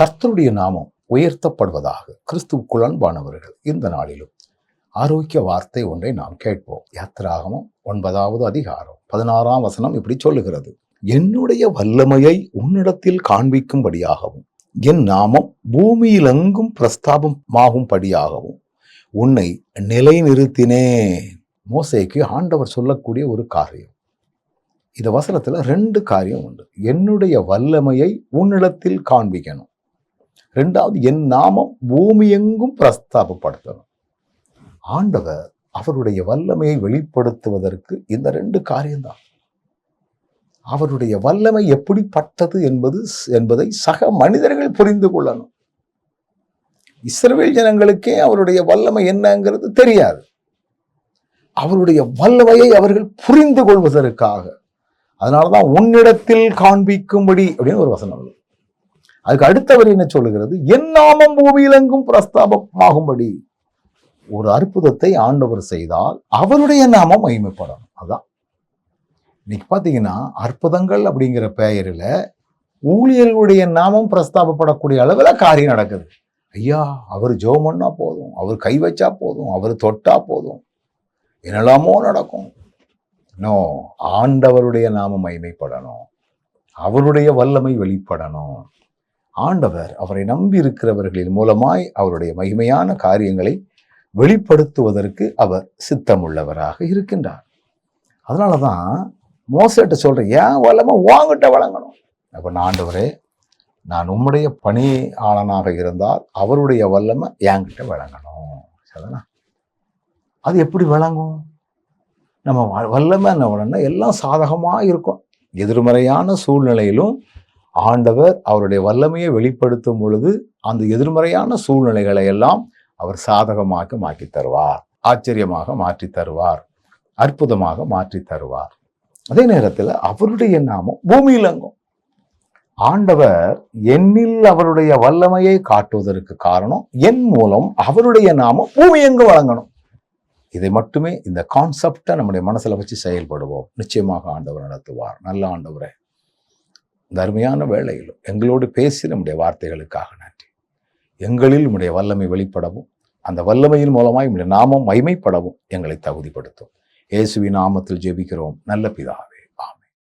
கர்த்தருடைய நாமம் உயர்த்தப்படுவதாக கிறிஸ்துவுக்குள் அன்பானவர்கள் இந்த நாளிலும் ஆரோக்கிய வார்த்தை ஒன்றை நாம் கேட்போம். யாத்திராகமும் ஒன்பதாவது அதிகாரம் பதினாறாம் வசனம் இப்படி சொல்லுகிறது. என்னுடைய வல்லமையை உன்னிடத்தில் காண்பிக்கும்படியாகவும் என் நாமம் பூமியிலெங்கும் பிரஸ்தாபமாகும்படியாகவும் உன்னை நிலைநிறுத்தினே மோசைக்கு ஆண்டவர் சொல்லக்கூடிய ஒரு காரியம். இந்த வசனத்தில் ரெண்டு காரியம் உண்டு. என்னுடைய வல்லமையை உன்னிடத்தில் காண்பிக்கணும். ரெண்டாவது என் நாமம் பூமியெங்கும் பிரஸ்தாபப்படுத்தணும். ஆண்டவர் அவருடைய வல்லமையை வெளிப்படுத்துவதற்கு இந்த ரெண்டு காரியம்தான். அவருடைய வல்லமை எப்படிப்பட்டது என்பது என்பதை சக மனிதர்கள் புரிந்து கொள்ளணும். இஸ்ரவேல் ஜனங்களுக்கே அவருடைய வல்லமை என்னங்கிறது தெரியாது. அவருடைய வல்லமையை அவர்கள் புரிந்து கொள்வதற்காக. அதனாலதான் உன்னிடத்தில் காண்பிக்கும்படி அப்படின்னு ஒரு வசனம் உள்ளது. அதுக்கு அடுத்தவர் என்ன சொல்லுகிறது? என் நாமம் பூமியிலெங்கும் பிரஸ்தாபமாகும்படி. ஒரு அற்புதத்தை ஆண்டவர் செய்தால் அவருடைய நாமம் மகிமைப்படணும் அதான். இன்னைக்கு பார்த்தீங்கன்னா அற்புதங்கள் அப்படிங்கிற பெயரில் ஊழியர்களுடைய நாமம் பிரஸ்தாபப்படக்கூடிய அளவில் காரியம் நடக்குது. ஐயா அவர் ஜோம் பண்ணா போதும். அவர் கை வச்சா போதும். அவர் தொட்டா போதும். என்னெல்லாமோ நடக்கும். நோ ஆண்டவருடைய நாமம் மகிமைப்படணும். அவருடைய வல்லமை வெளிப்படணும். ஆண்டவர் அவரை நம்பி இருக்கிறவர்களின் மூலமாய் அவருடைய மகிமையான காரியங்களை வெளிப்படுத்துவதற்கு அவர் சித்தமுள்ளவராக இருக்கின்றார். அதனால தான் மோசட்ட சொல்கிறேன் ஏன் வல்லமை வாங்கிட்ட வழங்கணும்? அப்போ நான் ஆண்டவரே நான் உம்முடைய பணியாளனாக இருந்தால் அவருடைய வல்லமை என்கிட்ட வழங்கணும். சரிதானா? அது எப்படி வழங்கும் நம்ம வ- வல்லமை என்ன உடனே எல்லாம் சாதகமாக இருக்கும். எதிர்மறையான சூழ்நிலையிலும் ஆண்டவர் அவருடைய வல்லமையை வெளிப்படுத்தும் பொழுது அந்த எதிர்மறையான சூழ்நிலைகளை எல்லாம் அவர் சாதகமாக மாற்றி தருவார் ஆச்சரியமாக மாற்றி தருவார் அற்புதமாக மாற்றி தருவார். அதே நேரத்தில் அவருடைய நாமம் பூமியிலங்கும் ஆண்டவர் என்னில் அவருடைய வல்லமையை காட்டுவதற்கு காரணம் என் மூலம் அவருடைய நாமம் பூமி எங்கு வழங்கணும். இதை மட்டுமே இந்த கான்செப்டை நம்முடைய மனசில் வச்சு செயல்படுவோம். நிச்சயமாக ஆண்டவர் நடத்துவார். நல்ல ஆண்டவரை. இந்த அருமையான வேளையிலும் எங்களோடு பேசி நம்முடைய வார்த்தைகளுக்காக நன்றி. எங்களில் உம்முடைய வல்லமை வெளிப்படவும் அந்த வல்லமையின் மூலமாக உம்முடைய நாமம் மைமைப்படவும் எங்களை தகுதிப்படுத்தும். இயேசுவின் நாமத்தில் ஜெபிக்கிறோம். நல்ல பிதாவே.